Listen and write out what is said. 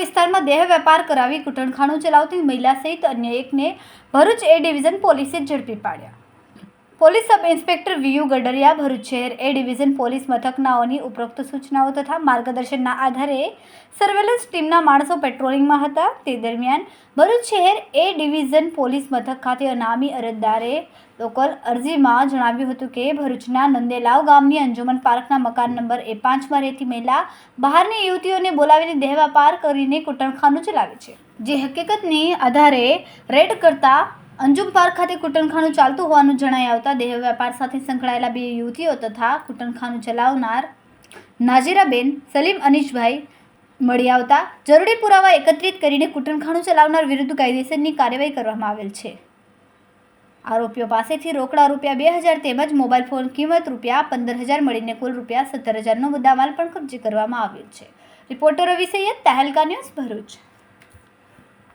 વિસ્તારમાં દેહ વેપાર કરાવી કૂટણખાનું ચલાવતી મહિલા સહિત અન્ય એકને ભરૂચ એ ડિવિઝન પોલીસે ઝડપી પાડ્યા. Police sub inspector V U Gadariya Bharuch A division police મથકનાઓની ઉપરોક્ત સૂચનાઓ તથા માર્ગદર્શનના આધારે સર્વેલન્સ ટીમના માણસો પેટ્રોલિંગમાં હતા. તે દરમિયાન ભરૂચ શહેર એ ડિવિઝન પોલીસ મથક ખાતે અનામી અરજદારે લોકલ અરજીમાં જણાવ્યું હતું કે ભરૂચના નંદેલાવ ગામની અંજુમન પાર્કના મકાન નંબર એ પાંચમાં રહેતી મહિલા બહારની યુવતીઓને બોલાવીને દહેવા પાર કરીને કુટણખાનું ચલાવે છે. જે હકીકતની આધારે રેડ કરતા અંજુમ પાર્ક ખાતે કુટનખાનું ચાલતું હોવાનું જણાઈ આવતા દેહ વેપાર સાથે સંકળાયેલા બે યુવતીઓ તથા કુટનખાનું ચલાવનાર નાજીરાબેન, સલીમ અનીશભાઈ મળી આવતા જરૂરી પુરાવા એકત્રિત કરીને કૂટણખાનું ચલાવનાર વિરુદ્ધ કાયદેસરની કાર્યવાહી કરવામાં આવેલ છે. આરોપીઓ પાસેથી રોકડા રૂપિયા બે હજાર તેમજ મોબાઈલ ફોન કિંમત રૂપિયા પંદર હજાર મળીને કુલ રૂપિયા સત્તર હજારનો મુદ્દામાલ પણ કબજે કરવામાં આવ્યો છે. Reporter Ravi Saiyed Tehelka news Bharuch.